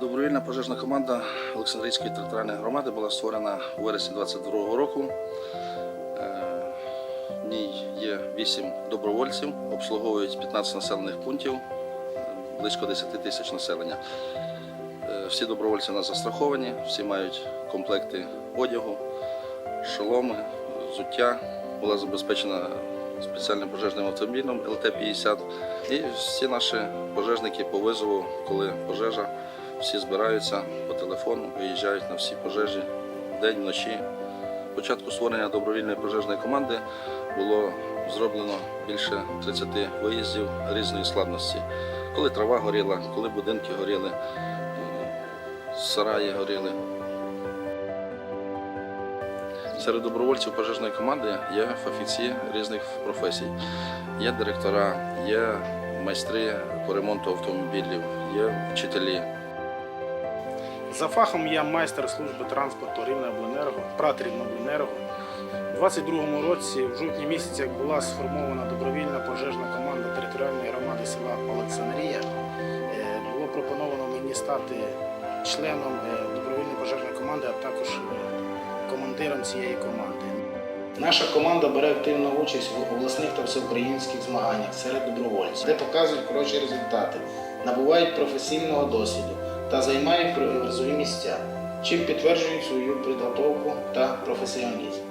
Добровільна пожежна команда Олександрійської територіальної громади була створена у вересні 2022 року. Е, В ній є 8 добровольців, обслуговують 15 населених пунктів, близько 10 тисяч населення. Е, Всі добровольці у нас застраховані, всі мають комплекти одягу, шоломи, взуття. Була забезпечена спеціальним пожежним автомобілем ЛТ-50. І всі наші пожежники по визову, коли пожежа, всі збираються по телефону, виїжджають на всі пожежі день, вночі. Початку створення добровільної пожежної команди було зроблено більше 30 виїздів різної складності. Коли трава горіла, коли будинки горіли, е, сараї горіли. Серед добровольців пожежної команди є фахівці різних професій. Є директора, є майстри по ремонту автомобілів, є вчителі. За фахом я майстер служби транспорту Рівнеобленерго, ПРАТ Рівнеобленерго. У 22-му році, в жовтні місяці, як була сформована добровільна пожежна команда територіальної громади села Олександрія, е, було пропоновано мені стати членом е, добровільної пожежної команди, а також е, командиром цієї команди. Наша команда бере активну участь в обласних та всеукраїнських змаганнях серед добровольців, де показують хороші результати, набувають професійного досвіду та займають призові місця, чим підтверджують свою підготовку та професіоналізм.